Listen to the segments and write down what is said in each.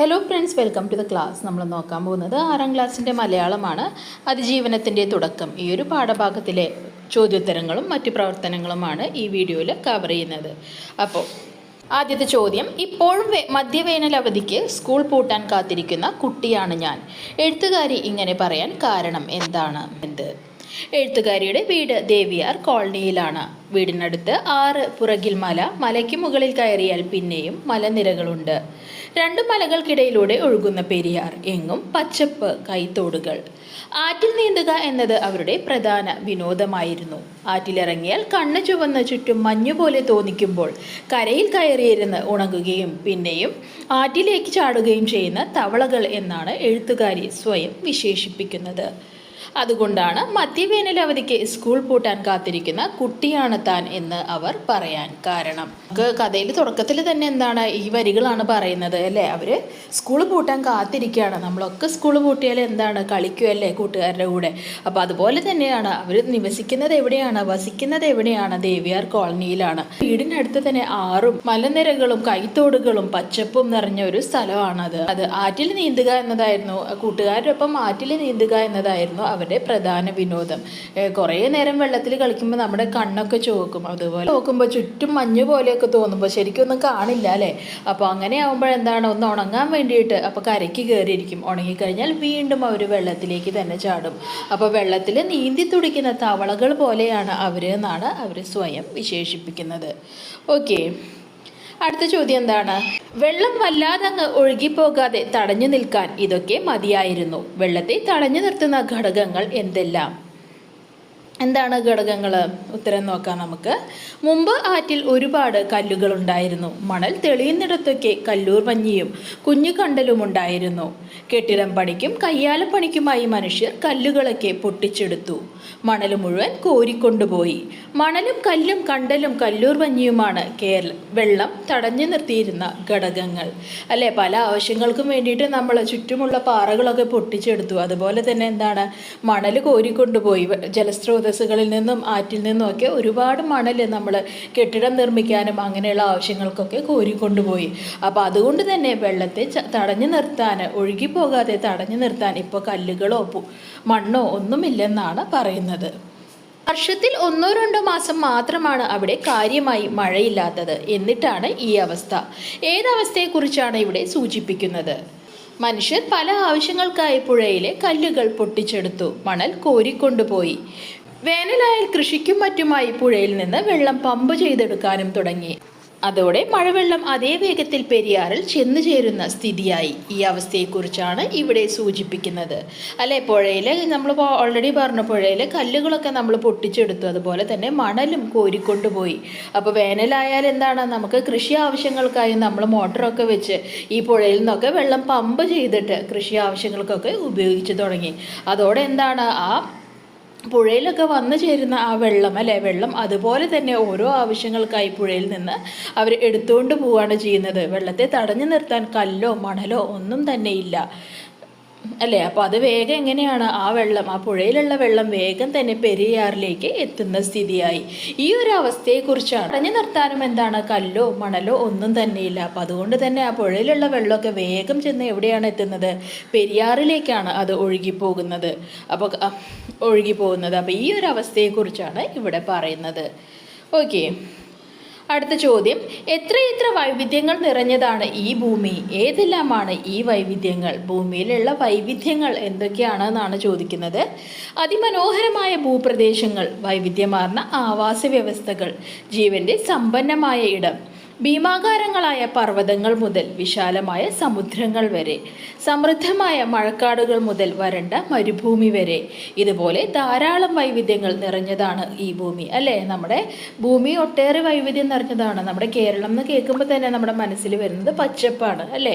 Hello friends welcome to the class നമ്മൾ നോക്കാൻ പോകുന്നത് ആറാം ക്ലാസ്സിന്റെ മലയാളമാണ്. അതിജീവനത്തിന്റെ തുടക്കം. ഈ ഒരു പാഠഭാഗത്തിലെ ചോദ്യോത്തരങ്ങളും മറ്റു പ്രവർത്തനങ്ങളുമാണ് ഈ വീഡിയോയിൽ കവർ ചെയ്യുന്നത്. അപ്പോൾ ആദ്യത്തെ ചോദ്യം. ഇപ്പോഴും മധ്യവേനൽ അവധിക്ക് സ്കൂൾ പൂട്ടാൻ കാത്തിരിക്കുന്ന കുട്ടിയാണ് ഞാൻ. എഴുത്തുകാരി ഇങ്ങനെ പറയാൻ കാരണം എന്താണ്? എന്ത്? എഴുത്തുകാരിയുടെ വീട് ദേവിയാർ കോളനിയിലാണ്. വീടിനടുത്ത് ആറ് പുറകിൽ മല മലയ്ക്ക് മുകളിൽ കയറിയാൽ പിന്നെയും മലനിരകളുണ്ട്. രണ്ട് മലകൾക്കിടയിലൂടെ ഒഴുകുന്ന പെരിയാർ എങ്ങും പച്ചപ്പ് കൈത്തോടുകൾ. ആറ്റിൽ നീന്തുക എന്നത് അവരുടെ പ്രധാന വിനോദമായിരുന്നു. ആറ്റിലിറങ്ങിയാൽ കണ്ണ് ചുവന്ന് ചുറ്റും മഞ്ഞുപോലെ തോന്നിക്കുമ്പോൾ കരയിൽ കയറിയിരുന്ന് ഉണങ്ങുകയും പിന്നെയും ആറ്റിലേക്ക് ചാടുകയും ചെയ്യുന്ന തവളകൾ എന്നാണ് എഴുത്തുകാരി സ്വയം വിശേഷിപ്പിക്കുന്നത്. അതുകൊണ്ടാണ് മധ്യവേനൽ അവധിക്ക് സ്കൂൾ പൂട്ടാൻ കാത്തിരിക്കുന്ന കുട്ടിയാണ് താൻ എന്ന് അവർ പറയാൻ കാരണം. നമുക്ക് കഥയിൽ തുടക്കത്തിൽ തന്നെ എന്താണ് ഈ വരികളാണ് പറയുന്നത് അല്ലേ? അവർ സ്കൂൾ പൂട്ടാൻ കാത്തിരിക്കുകയാണ്. നമ്മളൊക്കെ സ്കൂൾ പൂട്ടിയാൽ എന്താണ്? കളിക്കുമല്ലേ കൂട്ടുകാരുടെ കൂടെ. അപ്പോൾ അതുപോലെ തന്നെയാണ് അവർ നിവസിക്കുന്നത് എവിടെയാണ്? വസിക്കുന്നത് എവിടെയാണ്? ദേവിയാർ കോളനിയിലാണ്. വീടിനടുത്ത് തന്നെ ആറും മലനിരകളും കൈത്തോടുകളും പച്ചപ്പും നിറഞ്ഞ ഒരു സ്ഥലമാണത്. അത് ആറ്റിൽ നീന്തുക എന്നതായിരുന്നു. കൂട്ടുകാരുടെ ഒപ്പം ആറ്റിൽ നീന്തുക എന്നതായിരുന്നു അവരുടെ പ്രധാന വിനോദം. കുറേ നേരം വെള്ളത്തിൽ കളിക്കുമ്പോൾ നമ്മുടെ കണ്ണൊക്കെ ചോക്കും അതുപോലെ നോക്കുമ്പോൾ ചുറ്റും മഞ്ഞ് പോലെയൊക്കെ തോന്നുമ്പോൾ ശരിക്കും ഒന്നും കാണില്ല അല്ലേ? അപ്പോൾ അങ്ങനെ ആകുമ്പോൾ എന്താണ്? ഒന്ന് ഉണങ്ങാൻ വേണ്ടിയിട്ട് അപ്പോൾ കരയ്ക്ക് കയറിയിരിക്കും ഉണങ്ങിക്കഴിഞ്ഞാൽ വീണ്ടും അവർ വെള്ളത്തിലേക്ക് തന്നെ ചാടും. അപ്പോൾ വെള്ളത്തിൽ നീന്തി തുടിക്കുന്ന തവളകൾ പോലെയാണ് അവർ എന്നാണ് അവർ സ്വയം വിശേഷിപ്പിക്കുന്നത്. ഓക്കെ. അടുത്ത ചോദ്യം എന്താണ്? വെള്ളം വല്ലാതെ അങ്ങ് ഒഴുകിപ്പോകാതെ തടഞ്ഞു നിൽക്കാൻ ഇതൊക്കെ മതിയായിരുന്നു. വെള്ളത്തെ തടഞ്ഞു നിർത്തുന്ന ഘടകങ്ങൾ എന്തെല്ലാം? എന്താണ് ഘടകങ്ങൾ ഉത്തരം നോക്കാം നമുക്ക്. മുമ്പ് ആറ്റിൽ ഒരുപാട് കല്ലുകൾ ഉണ്ടായിരുന്നു മണൽ തെളിയുന്നിടത്തൊക്കെ കല്ലൂർ മഞ്ഞിയും കുഞ്ഞു കണ്ടലും ഉണ്ടായിരുന്നു. കെട്ടിടം പണിക്കും കയ്യാല പണിക്കുമായി മനുഷ്യർ കല്ലുകളൊക്കെ പൊട്ടിച്ചെടുത്തു. മണൽ മുഴുവൻ കോരിക്കൊണ്ടുപോയി. മണലും കല്ലും കണ്ടലും കല്ലൂർ മഞ്ഞിയുമാണ് കേരള വെള്ളം തടഞ്ഞു നിർത്തിയിരുന്ന ഘടകങ്ങൾ. അല്ലേ? പല ആവശ്യങ്ങൾക്കും വേണ്ടിയിട്ട് നമ്മൾ ചുറ്റുമുള്ള പാറകളൊക്കെ പൊട്ടിച്ചെടുത്തു. അതുപോലെ തന്നെ എന്താണ്? മണൽ കോരിക്കൊണ്ടുപോയി. വെ- ജലസ്രോതസ്സുകളിൽ നിന്നും ആറ്റിൽ നിന്നും ഒക്കെ ഒരുപാട് മണൽ നമ്മൾ കെട്ടിടം നിർമ്മിക്കാനും അങ്ങനെയുള്ള ആവശ്യങ്ങൾക്കൊക്കെ കോരിക്കൊണ്ടുപോയി അപ്പോൾ അതുകൊണ്ട് തന്നെ വെള്ളത്തെ തടഞ്ഞു നിർത്താൻ ഒഴുകിപ്പോകാതെ തടഞ്ഞു നിർത്താൻ ഇപ്പോൾ കല്ലുകളോ മണ്ണോ ഒന്നുമില്ലെന്നാണ് പറയുന്നത്. വർഷത്തിൽ ഒന്നോ രണ്ടോ മാസം മാത്രമാണ് അവിടെ കാര്യമായി മഴയില്ലാത്തത് എന്നിട്ടാണ് ഈ അവസ്ഥ. ഏതവസ്ഥയെക്കുറിച്ചാണ് ഇവിടെ സൂചിപ്പിക്കുന്നത്? മനുഷ്യർ പല ആവശ്യങ്ങൾക്കായി പുഴയിലെ കല്ലുകൾ പൊട്ടിച്ചെടുത്തു മണൽ കോരിക്കൊണ്ടുപോയി. വേനലായാൽ കൃഷിക്കും മറ്റുമായി പുഴയിൽ നിന്ന് വെള്ളം പമ്പ് ചെയ്തെടുക്കാനും തുടങ്ങി. അതോടെ മഴവെള്ളം അതേ വേഗത്തിൽ പെരിയാറിൽ ചെന്നു ചേരുന്ന സ്ഥിതിയായി. ഈ അവസ്ഥയെക്കുറിച്ചാണ് ഇവിടെ സൂചിപ്പിക്കുന്നത്. അല്ലെ പുഴയിൽ നമ്മൾ ഓൾറെഡി പറഞ്ഞ പുഴയിൽ കല്ലുകളൊക്കെ നമ്മൾ പൊട്ടിച്ചെടുത്തു. അതുപോലെ തന്നെ മണലും കോരിക്കൊണ്ടുപോയി. അപ്പോൾ വേനലായാൽ എന്താണ്? നമുക്ക് കൃഷി ആവശ്യങ്ങൾക്കായി നമ്മൾ മോട്ടറൊക്കെ വെച്ച് ഈ പുഴയിൽ നിന്നൊക്കെ വെള്ളം പമ്പ് ചെയ്തിട്ട് കൃഷി ആവശ്യങ്ങൾക്കൊക്കെ ഉപയോഗിച്ച് തുടങ്ങി. അതോടെ എന്താണ്? ആ പുഴയിലൊക്കെ വന്നു ചേരുന്ന ആ വെള്ളം അല്ലെ? വെള്ളം അതുപോലെ തന്നെ ഓരോ ആവശ്യങ്ങൾക്കായി പുഴയിൽ നിന്ന് അവർ എടുത്തുകൊണ്ട് പോവുകയാണ് ചെയ്യുന്നത്. വെള്ളത്തെ തടഞ്ഞു നിർത്താൻ കല്ലോ മണലോ ഒന്നും തന്നെ ഇല്ല. അല്ലേ? അപ്പോൾ അത് വേഗം എങ്ങനെയാണ്? ആ വെള്ളം ആ പുഴയിലുള്ള വെള്ളം വേഗം തന്നെ പെരിയാറിലേക്ക് എത്തുന്ന സ്ഥിതിയായി. ഈ ഒരു അവസ്ഥയെക്കുറിച്ചാണ്. പറഞ്ഞു നിർത്താനും എന്താണ്? കല്ലോ മണലോ ഒന്നും തന്നെയില്ല. അപ്പോൾ അതുകൊണ്ട് തന്നെ ആ പുഴയിലുള്ള വെള്ളമൊക്കെ വേഗം ചെന്ന് എവിടെയാണ് എത്തുന്നത്? പെരിയാറിലേക്കാണ് അത് ഒഴുകിപ്പോകുന്നത്. അപ്പോൾ ഒഴുകി ഒഴുകിപ്പോകുന്നത്. അപ്പോൾ ഈ ഒരു അവസ്ഥയെക്കുറിച്ചാണ് ഇവിടെ പറയുന്നത്. ഓക്കെ. അടുത്ത ചോദ്യം എത്രയെത്ര വൈവിധ്യങ്ങൾ നിറഞ്ഞതാണ് ഈ ഭൂമി? ഏതെല്ലാമാണ് ഈ വൈവിധ്യങ്ങൾ? ഭൂമിയിലുള്ള വൈവിധ്യങ്ങൾ എന്തൊക്കെയാണെന്നാണ് ചോദിക്കുന്നത്. അതിമനോഹരമായ ഭൂപ്രദേശങ്ങൾ വൈവിധ്യമാർന്ന ആവാസ വ്യവസ്ഥകൾ ജീവന്റെ സമ്പന്നമായ ഇടം ഭീമാകാരങ്ങളായ പർവതങ്ങൾ മുതൽ വിശാലമായ സമുദ്രങ്ങൾ വരെ സമൃദ്ധമായ മഴക്കാടുകൾ മുതൽ വരണ്ട മരുഭൂമി വരെ. ഇതുപോലെ ധാരാളം വൈവിധ്യങ്ങൾ നിറഞ്ഞതാണ് ഈ ഭൂമി അല്ലേ? നമ്മുടെ ഭൂമി ഒട്ടേറെ വൈവിധ്യം നിറഞ്ഞതാണ്. നമ്മുടെ കേരളം എന്ന് കേൾക്കുമ്പോൾ തന്നെ നമ്മുടെ മനസ്സിൽ വരുന്നത് പച്ചപ്പാണ് അല്ലേ?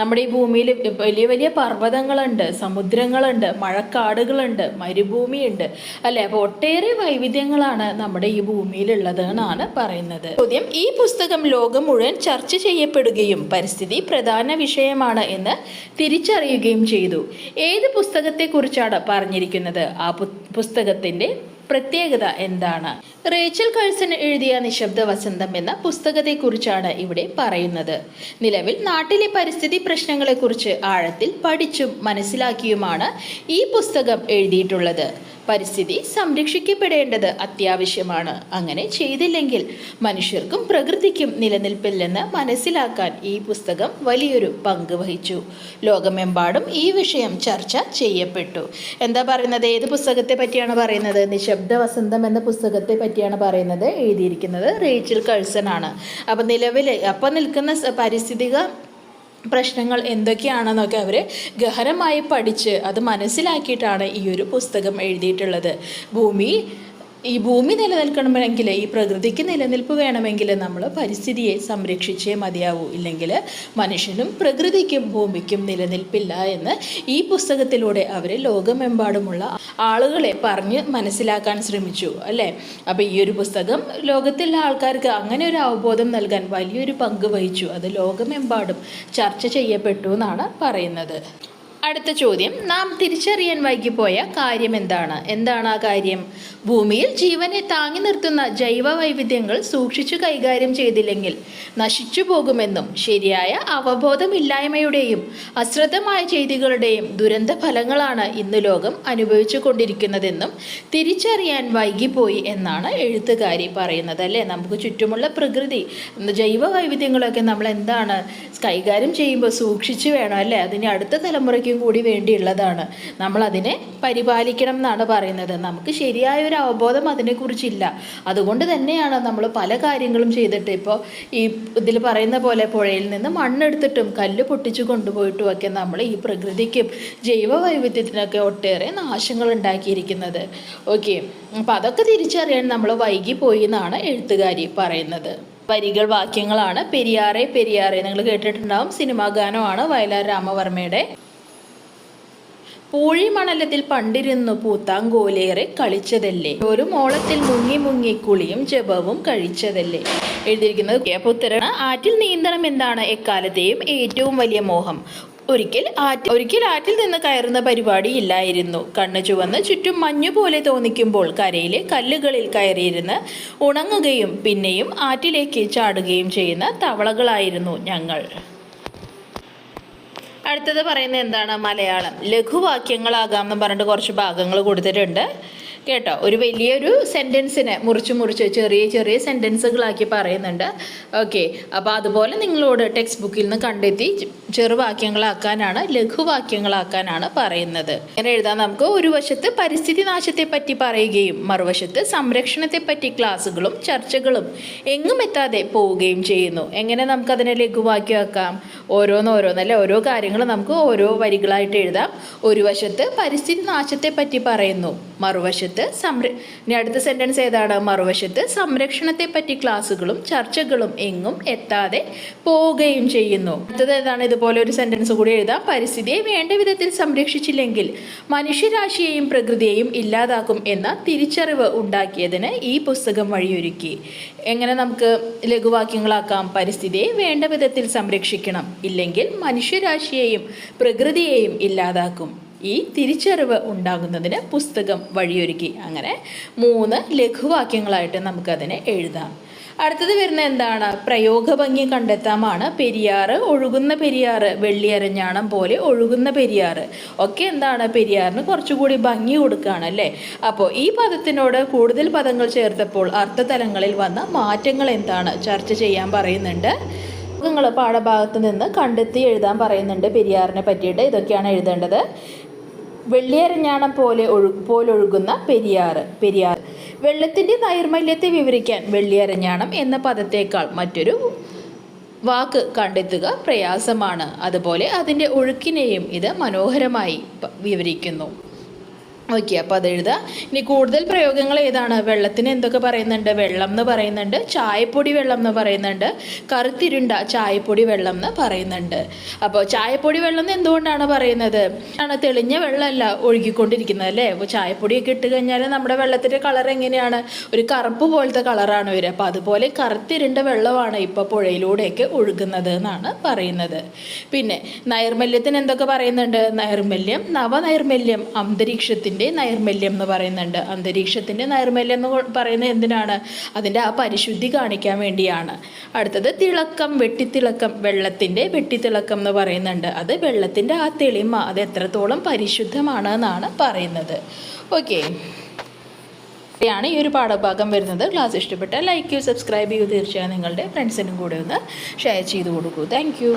നമ്മുടെ ഈ ഭൂമിയിൽ വലിയ വലിയ പർവതങ്ങളുണ്ട് സമുദ്രങ്ങളുണ്ട് മഴക്കാടുകളുണ്ട് മരുഭൂമിയുണ്ട് അല്ലേ? അപ്പോൾ ഒട്ടേറെ വൈവിധ്യങ്ങളാണ് നമ്മുടെ ഈ ഭൂമിയിലുള്ളത് എന്നാണ് പറയുന്നത്. ചോദ്യം ഈ പുസ്തകം ലോകം മുഴുവൻ ചർച്ച ചെയ്യപ്പെടുകയും പരിസ്ഥിതി പ്രധാന വിഷയമാണ് എന്ന് തിരിച്ചറിയുകയും ചെയ്തു. ഏത് പുസ്തകത്തെക്കുറിച്ചാണ് പറഞ്ഞിരിക്കുന്നത്? ആ പുസ്തകത്തിന്റെ പ്രത്യേകത എന്താണ്? റേച്ചൽ കഴ്സൺ എഴുതിയ നിശബ്ദ വസന്തം എന്ന പുസ്തകത്തെക്കുറിച്ചാണ് ഇവിടെ പറയുന്നത്. നിലവിൽ നാട്ടിലെ പരിസ്ഥിതി പ്രശ്നങ്ങളെക്കുറിച്ച് ആഴത്തിൽ പഠിച്ചും മനസ്സിലാക്കിയുമാണ് ഈ പുസ്തകം എഴുതിയിട്ടുള്ളത്. പരിസ്ഥിതി സംരക്ഷിക്കപ്പെടേണ്ടത് അത്യാവശ്യമാണ്. അങ്ങനെ ചെയ്തില്ലെങ്കിൽ മനുഷ്യർക്കും പ്രകൃതിക്കും നിലനിൽപ്പില്ലെന്ന് മനസ്സിലാക്കാൻ ഈ പുസ്തകം വലിയൊരു പങ്ക് വഹിച്ചു. ലോകമെമ്പാടും ഈ വിഷയം ചർച്ച ചെയ്യപ്പെട്ടു. എന്താ പറയുന്നത്? ഏത് പുസ്തകത്തെ പറ്റിയാണ് പറയുന്നത്? നിശബ്ദ വസന്തം എന്ന പുസ്തകത്തെ പറ്റിയാണ് പറയുന്നത്. എഴുതിയിരിക്കുന്നത് റേച്ചൽ കഴ്സൺ ആണ്. അപ്പം നിലവിൽ അപ്പം നിൽക്കുന്ന പാരിസ്ഥിതിക പ്രശ്നങ്ങൾ എന്തൊക്കെയാണെന്നൊക്കെ അവർ ഗഹനമായി പഠിച്ച് അത് മനസ്സിലാക്കിയിട്ടാണ് ഈ ഒരു പുസ്തകം എഴുതിയിട്ടുള്ളത്. ഭൂമി ഈ ഭൂമി നിലനിൽക്കണമെങ്കിൽ ഈ പ്രകൃതിക്ക് നിലനിൽപ്പ് വേണമെങ്കിൽ നമ്മൾ പരിസ്ഥിതിയെ സംരക്ഷിച്ചേ മതിയാവൂ. ഇല്ലെങ്കിൽ മനുഷ്യനും പ്രകൃതിക്കും ഭൂമിക്കും നിലനിൽപ്പില്ല എന്ന് ഈ പുസ്തകത്തിലൂടെ അവർ ലോകമെമ്പാടുമുള്ള ആളുകളെ പറഞ്ഞ് മനസ്സിലാക്കാൻ ശ്രമിച്ചു അല്ലേ? അപ്പോൾ ഈ ഒരു പുസ്തകം ലോകത്തിലെ ആൾക്കാർക്ക് അങ്ങനെ ഒരു അവബോധം നൽകാൻ വലിയൊരു പങ്ക് വഹിച്ചു. അത് ലോകമെമ്പാടും ചർച്ച ചെയ്യപ്പെട്ടു എന്നാണ് പറയുന്നത്. അടുത്ത ചോദ്യം. നാം തിരിച്ചറിയാൻ വൈകിപ്പോയ കാര്യം എന്താണ്? എന്താണ് ആ കാര്യം? ഭൂമിയിൽ ജീവനെ താങ്ങി നിർത്തുന്ന ജൈവ വൈവിധ്യങ്ങൾ സൂക്ഷിച്ചു കൈകാര്യം ചെയ്തില്ലെങ്കിൽ നശിച്ചു പോകുമെന്നും ശരിയായ അവബോധമില്ലായ്മയുടെയും അശ്രദ്ധമായ ചെയ്തികളുടെയും ദുരന്ത ഫലങ്ങളാണ് ഇന്ന് ലോകം അനുഭവിച്ചു കൊണ്ടിരിക്കുന്നതെന്നും തിരിച്ചറിയാൻ വൈകിപ്പോയി എന്നാണ് എഴുത്തുകാരി പറയുന്നത് അല്ലേ? നമുക്ക് ചുറ്റുമുള്ള പ്രകൃതി ജൈവ വൈവിധ്യങ്ങളൊക്കെ നമ്മൾ എന്താണ് കൈകാര്യം ചെയ്യുമ്പോൾ സൂക്ഷിച്ചു വേണം അല്ലേ? അതിന് അടുത്ത തലമുറയ്ക്കും കൂടി വേണ്ടിയുള്ളതാണ്. നമ്മൾ അതിനെ പരിപാലിക്കണം എന്നാണ് പറയുന്നത്. നമുക്ക് ശരിയായ ഒരു അവബോധം അതിനെക്കുറിച്ചില്ല. അതുകൊണ്ട് തന്നെയാണ് നമ്മൾ പല കാര്യങ്ങളും ചെയ്തിട്ട് ഇപ്പോൾ ഈ ഇതിൽ പറയുന്ന പോലെ പുഴയിൽ നിന്ന് മണ്ണെടുത്തിട്ടും കല്ല് പൊട്ടിച്ചു കൊണ്ടുപോയിട്ടും ഒക്കെ നമ്മൾ ഈ പ്രകൃതിക്കും ജൈവ വൈവിധ്യത്തിനൊക്കെ ഒട്ടേറെ നാശങ്ങൾ ഉണ്ടാക്കിയിരിക്കുന്നത്. ഓക്കെ. അപ്പം അതൊക്കെ തിരിച്ചറിയാൻ നമ്മൾ വൈകിപ്പോയി എന്നാണ് എഴുത്തുകാരി പറയുന്നത്. വരികൾ വാക്യങ്ങളാണ്. പെരിയാറെ പെരിയാറെ. നിങ്ങൾ കേട്ടിട്ടുണ്ടാവും. സിനിമാ ഗാനമാണ് വയലാർ രാമവർമ്മയുടെ പൂഴി മണലത്തിൽ പണ്ടിരുന്നു പൂത്താങ്കോലേറെ കളിച്ചതല്ലേ? ഒരു മോളത്തിൽ മുങ്ങി മുങ്ങി കുളിയും ജപവും കഴിച്ചതല്ലേ? എഴുതിയിരിക്കുന്നത് അപ്പോൾ ആറ്റിൽ നീന്തണം എന്താണ് എക്കാലത്തെയും ഏറ്റവും വലിയ മോഹം? ഒരിക്കൽ ആറ്റ് ഒരിക്കൽ ആറ്റിൽ നിന്ന് കയറുന്ന പരിപാടി ഇല്ലായിരുന്നു. കണ്ണു ചുവന്ന് ചുറ്റും മഞ്ഞു പോലെ തോന്നിക്കുമ്പോൾ കരയിലെ കല്ലുകളിൽ കയറിയിരുന്ന് ഉണങ്ങുകയും പിന്നെയും ആറ്റിലേക്ക് ചാടുകയും ചെയ്യുന്ന തവളകളായിരുന്നു ഞങ്ങൾ. അടുത്തത് പറയുന്നത് എന്താണ്? മലയാളം. ലഘുവാക്യങ്ങളാകാം എന്ന് പറഞ്ഞിട്ട് കുറച്ച് ഭാഗങ്ങൾ കൊടുത്തിട്ടുണ്ട്. കേട്ടോ. ഒരു വലിയൊരു സെന്റൻസിനെ മുറിച്ച് മുറിച്ച് ചെറിയ ചെറിയ സെന്റൻസുകളാക്കി പറയുന്നുണ്ട്. ഓക്കെ അപ്പോൾ അതുപോലെ നിങ്ങളോട് ടെക്സ്റ്റ് ബുക്കിൽ നിന്ന് കണ്ടെത്തി ചെറുവാക്യങ്ങളാക്കാനാണ് ലഘുവാക്യങ്ങളാക്കാനാണ് പറയുന്നത്. ഇങ്ങനെ എഴുതാൻ നമുക്ക് ഒരു വശത്ത് പരിസ്ഥിതി നാശത്തെ പറ്റി പറയുകയും മറുവശത്ത് സംരക്ഷണത്തെ പറ്റി ക്ലാസ്സുകളും ചർച്ചകളും എങ്ങും എത്താതെ പോവുകയും ചെയ്യുന്നു. എങ്ങനെ നമുക്കതിനെ ലഘുവാക്കിയാക്കാം ഓരോന്നോരോന്നല്ലേ ഓരോ കാര്യങ്ങൾ നമുക്ക് ഓരോ വരികളായിട്ട് എഴുതാം. ഒരു വശത്ത് പരിസ്ഥിതി നാശത്തെ പറ്റി പറയുന്നു. മറുവശത്ത് സംര ഇനി അടുത്ത സെന്റൻസ് ഏതാണ്? മറുവശത്ത് സംരക്ഷണത്തെ പറ്റി ക്ലാസ്സുകളും ചർച്ചകളും എങ്ങും എത്താതെ പോവുകയും ചെയ്യുന്നു. അടുത്തത് ഏതാണ്? ഇതുപോലെ ഒരു സെന്റൻസ് കൂടി എഴുതാം. പരിസ്ഥിതിയെ വേണ്ട വിധത്തിൽ സംരക്ഷിച്ചില്ലെങ്കിൽ മനുഷ്യരാശിയെയും പ്രകൃതിയെയും ഇല്ലാതാക്കും എന്ന തിരിച്ചറിവ് ഉണ്ടാക്കിയതിന് ഈ പുസ്തകം വഴിയൊരുക്കി. എങ്ങനെ നമുക്ക് ലഘുവാക്യങ്ങളാക്കാം? പരിസ്ഥിതിയെ വേണ്ട വിധത്തിൽ സംരക്ഷിക്കണം. ഇല്ലെങ്കിൽ മനുഷ്യരാശിയെയും പ്രകൃതിയെയും ഇല്ലാതാക്കും. ഈ തിരിച്ചറിവ് ഉണ്ടാകുന്നതിന് പുസ്തകം വഴിയൊരുക്കി. അങ്ങനെ മൂന്ന് ലഘുവാക്യങ്ങളായിട്ട് നമുക്കതിനെ എഴുതാം. അടുത്തത് വരുന്ന എന്താണ്? പ്രയോഗഭംഗി കണ്ടെത്താമാണ്. പെരിയാറ് ഒഴുകുന്ന പെരിയാറ് വെള്ളിയരഞ്ഞാണം പോലെ ഒഴുകുന്ന പെരിയാറ്. ഒക്കെ എന്താണ്? പെരിയാറിന് കുറച്ചുകൂടി ഭംഗി കൊടുക്കുകയാണ് അല്ലേ? അപ്പോൾ ഈ പദത്തിനോട് കൂടുതൽ പദങ്ങൾ ചേർത്തപ്പോൾ അർത്ഥതലങ്ങളിൽ വന്ന മാറ്റങ്ങൾ എന്താണ്? ചർച്ച ചെയ്യാൻ പറയുന്നുണ്ട്. നിങ്ങൾ പാഠഭാഗത്ത് നിന്ന് കണ്ടെത്തി എഴുതാൻ പറയുന്നുണ്ട് പെരിയാറിനെ പറ്റിയിട്ട്. ഇതൊക്കെയാണ് എഴുതേണ്ടത്. വെള്ളിയരഞ്ഞാണം പോലെ ഒഴു പോലൊഴുകുന്ന പെരിയാറ് പെരിയാർ. വെള്ളത്തിന്റെ നൈർമല്യത്തെ വിവരിക്കാൻ വെള്ളിയരഞ്ഞാണം എന്ന പദത്തേക്കാൾ മറ്റൊരു വാക്ക് കണ്ടെത്തുക പ്രയാസമാണ്. അതുപോലെ അതിന്റെ ഒഴുക്കിനെയും ഇത് മനോഹരമായി വിവരിക്കുന്നു. ഓക്കെ അപ്പോൾ അത് എഴുതുക. ഇനി കൂടുതൽ പ്രയോഗങ്ങൾ ഏതാണ്? വെള്ളത്തിന് എന്തൊക്കെ പറയുന്നുണ്ട്? വെള്ളം എന്ന് പറയുന്നുണ്ട്. ചായപ്പൊടി വെള്ളം എന്ന് പറയുന്നുണ്ട്. കറുത്തിരുണ്ട ചായപ്പൊടി വെള്ളം എന്ന് പറയുന്നുണ്ട്. അപ്പോൾ ചായപ്പൊടി വെള്ളം എന്ന് എന്തുകൊണ്ടാണ് പറയുന്നത്? ആണ് തെളിഞ്ഞ വെള്ളമല്ല ഒഴുകിക്കൊണ്ടിരിക്കുന്നത് അല്ലേ? അപ്പോൾ ചായപ്പൊടിയൊക്കെ ഇട്ട് കഴിഞ്ഞാൽ നമ്മുടെ വെള്ളത്തിന്റെ കളർ എങ്ങനെയാണ്? ഒരു കറുപ്പ് പോലത്തെ കളറാണ് വരിക. അപ്പോൾ അതുപോലെ കറുത്തിരുണ്ട വെള്ളമാണ് ഇപ്പോൾ പുഴയിലൂടെയൊക്കെ ഒഴുകുന്നത് എന്നാണ് പറയുന്നത്. പിന്നെ നൈർമല്യത്തിന് എന്തൊക്കെ പറയുന്നുണ്ട്? നൈർമല്യം നവനൈർമല്യം അന്തരീക്ഷത്തിന്റെ അന്തരീക്ഷത്തിന്റെ നൈർമല്യം എന്ന് പറയുന്നുണ്ട്. അന്തരീക്ഷത്തിന്റെ നൈർമല്യം എന്ന് പറയുന്നത് എന്തിനാണ്? അതിന്റെ ആ പരിശുദ്ധി കാണിക്കാൻ വേണ്ടിയാണ്. അടുത്തത് തിളക്കം വെട്ടിത്തിളക്കം വെള്ളത്തിന്റെ വെട്ടിത്തിളക്കം എന്ന് പറയുന്നുണ്ട്. അത് വെള്ളത്തിന്റെ ആ തെളിമ അത് എത്രത്തോളം പരിശുദ്ധമാണ് എന്നാണ് പറയുന്നത്. ഓക്കെ. ാണ് ഈ ഒരു പാഠഭാഗം വരുന്നത്. ക്ലാസ് ഇഷ്ടപ്പെട്ടാൽ ലൈക്ക് ചെയ്യൂ സബ്സ്ക്രൈബ് ചെയ്യൂ. തീർച്ചയായും നിങ്ങളുടെ ഫ്രണ്ട്സിനും കൂടെ ഒന്ന് ഷെയർ ചെയ്ത് കൊടുക്കൂ. താങ്ക്